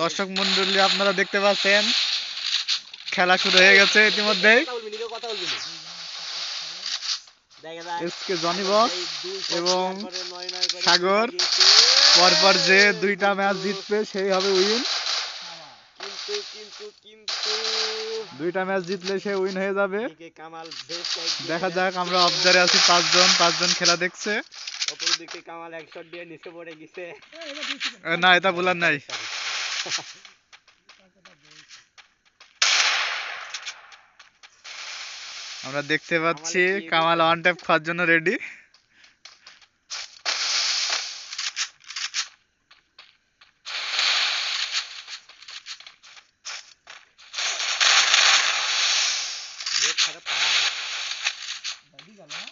দর্শক মন্ডলী, আপনারা দেখতে পাচ্ছেন, খেলা শুরু হয়ে গেছে শট এবং সাগর। পরপর যে দুইটা ম্যাচ জিতবে, সেই হবে উইন কিন্তু কিন্তু কিন্তু দুইটা ম্যাচ জিতলে সে উইন হয়ে যাবে। দেখা যাক আমরা অবজারে আছি পাঁচজন পাঁচজন খেলা দেখছে। অপর কামাল এক শট দিয়ে নিচে পড়ে গেছে। এটা দিচ্ছি এ, না এটা বলার নাই। আমরা দেখতে পাচ্ছি কামাল ওয়ান ট্যাপ খাওয়ার জন্য রেডি যায়। দাদি গেল না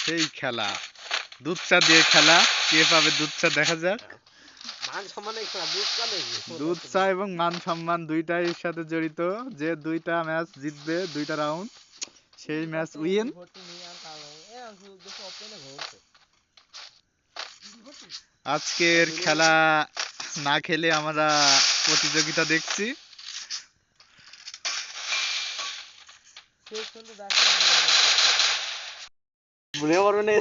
সেই খেলা। দুধ চা দিয়ে খেলা। কে পাবে দুধ চা দেখা যাক। মান সম্মানে দুধ চা এবং মান সম্মান দুইটাই এর সাথে জড়িত। যে দুইটা ম্যাচ জিতবে দুইটা রাউন্ড সেই ম্যাচ উইন আজকের খেলা না খেলে আমরা প্রতিযোগিতা দেখছি। ভুলে করো না।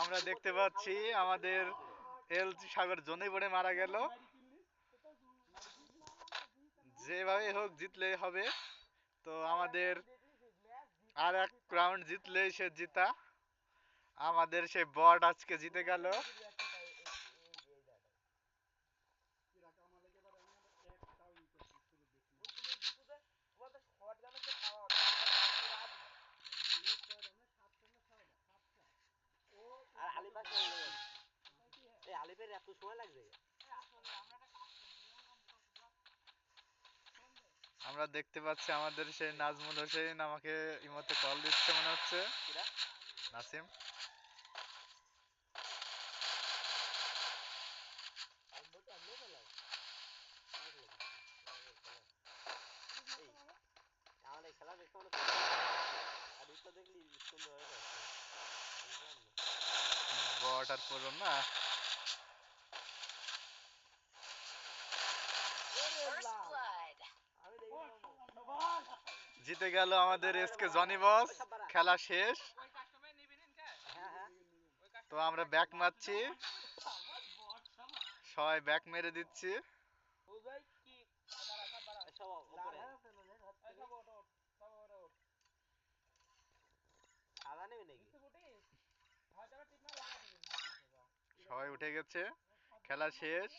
আমরা দেখতে পাচ্ছি আমাদের এলজি সাগর জনে পড়ে মারা গেল। যেভাবে হোক জিতলেই হবে। তো আমাদের আর এক রাউন্ড জিতলেই সে জিতা। আমাদের সেই বট আজকে জিতে গেল। এত সময় লাগবে? আমরা দেখতে পাচ্ছি আমাদের সেই নাজমুল হোসেন আমাকে এই মুহূর্তে কল দিচ্ছে মনে হচ্ছে? আমাদের খেলা দেখতে না? জিতে গেল আমাদের এসকে জনি বস খেলা শেষ। তো আমরা ব্যাক মারছি। সবাই ব্যাক মেরে দিচ্ছি। সবাই উঠে গেছে। খেলা শেষ।